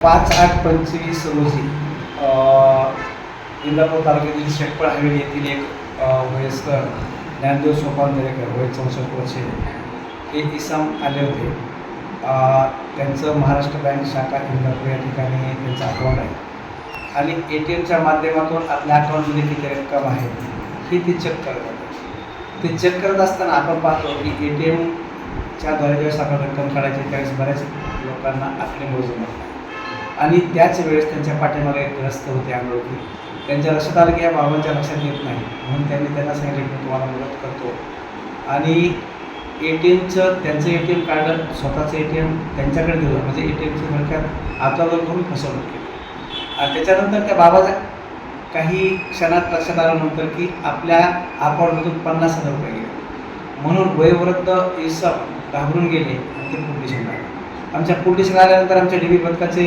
पाच आठ पंचवीस रोजी अ, इंदापूर तालुक्यातील शेटपळ हवेली येथील एक वयस्कर ज्ञानदेव सोपान दरेकर वय चौसष्ट वर्षे हे इसम आले होते. त्यांचं महाराष्ट्र बँक शाखा इंदापूर या ठिकाणी त्यांचं अकाउंट आहे. आणि ए टी एमच्या माध्यमातून आपल्या अकाउंटमध्ये किती रक्कम आहे ही ती चेक करत होते. ते चेक करत असताना आपण पाहतो की ए टी एमच्या द्वारे ज्यावेळेस आपण रक्कम काढायची त्यावेळेस बऱ्याच लोकांना आकडे मोजून लागतात आणि त्याच वेळेस त्यांच्या पाठीमागे एक ग्रस्त होते अनोळखी त्यांच्या लक्षात आलं की या बाबांच्या लक्षात येत नाही. म्हणून त्यांनी त्यांना सांगितलं की मी तुम्हाला मदत करतो. आणि ए टी एमचं त्यांचं ए टी एम कार्ड स्वतःचं ए टी एम त्यांच्याकडे दिलं. म्हणजे ए टी एमचं थोडक्यात आतावर करून फसवणूक केली. आणि त्याच्यानंतर त्या बाबाचा काही क्षणात लक्षात आल्यानंतर की आपल्या अकाउंटमधून पन्नास हजार रुपये गेले. म्हणून वयोवृद्ध इसम घाबरून गेले आणि ते पोलीस आले. आमच्या पोलीस आल्यानंतर आमच्या डी बी पथकाचे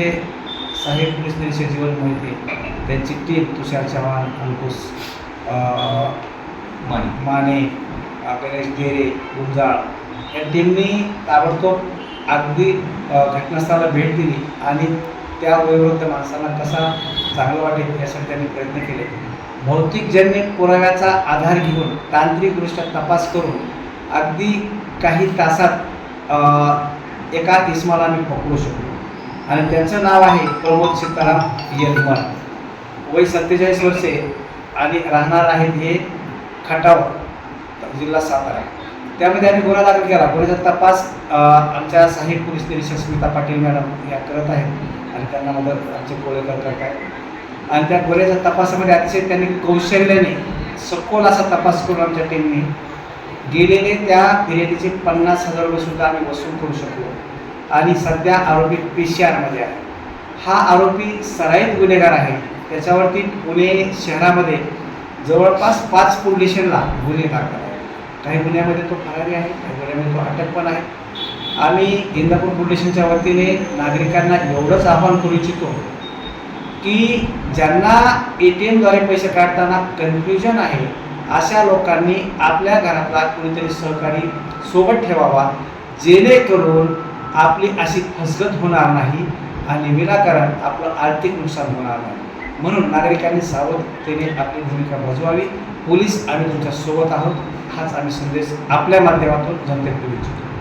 साहेब पोलीस निरीक्षक जीवन मोहिते त्यांची टीम तुषार चव्हाण अंकुश माने. माने गणेश गेरे गुंजाळ. या टीमनी ताबडतोब अगदी घटनास्थळाला भेट दिली आणि त्या वयोवृद्ध माणसाला कसा चांगलं वाटेल यासाठी त्यांनी प्रयत्न केले. भौतिकजन्य पुराव्याचा आधार घेऊन तांत्रिकदृष्ट्या तपास करून अगदी काही तासात एका इस्माला आम्ही पकडू शकलो. आणि त्यांचं नाव आहे प्रमोद सीताराम यलमर वय सत्तेचाळीस वर्षे आणि राहणार आहेत हे खटाव जिल्हा सातारा. त्यामध्ये आम्ही गुन्हा दाखल केला. गुन्ह्याचा तपास आमच्या साहेब पोलीस निरीक्षक स्मिता पाटील मॅडम या करत आहेत आणि त्यांना मदत आमचे कोळेकर करत आहेत. आणि त्या गुन्ह्याच्या तपासामध्ये अतिशय त्यांनी कौशल्याने सखोल असा तपास करून आमच्या टीमने गेलेले त्या फिर्यादीचे पन्नास हजार रुपये सुद्धा आम्ही वसूल करू शकलो. आणि सध्या आरोपी पी सी आरमध्ये आहे. हा आरोपी सराईत गुन्हेगार आहे. त्याच्यावरती पुणे शहरामध्ये जवळपास पाच पोलीस गुन्हे दाखल आहे काही गुन्ह्यामध्ये तो फरारी आहे काही गुन्ह्यामध्ये तो अटक पण आहे. आम्ही इंदापूर पोलीस वतीने नागरिकांना एवढंच आवाहन करू इच्छितो की ज्यांना ए टी एमद्वारे पैसे काढताना कन्फ्युजन आहे अशा लोकांनी आपल्या घरातला कोणीतरी सहकारी सोबत ठेवावा जेणेकरून आपली अशी फसगत होणार नाही आणि विनाकारण आपलं आर्थिक नुकसान होणार नाही. म्हणून नागरिकांनी सावधतेने आपली भूमिका बजवावी. पोलीस आम्ही तुमच्यासोबत आहोत. हाच आम्ही संदेश आपल्या माध्यमातून जनतेत इच्छितो.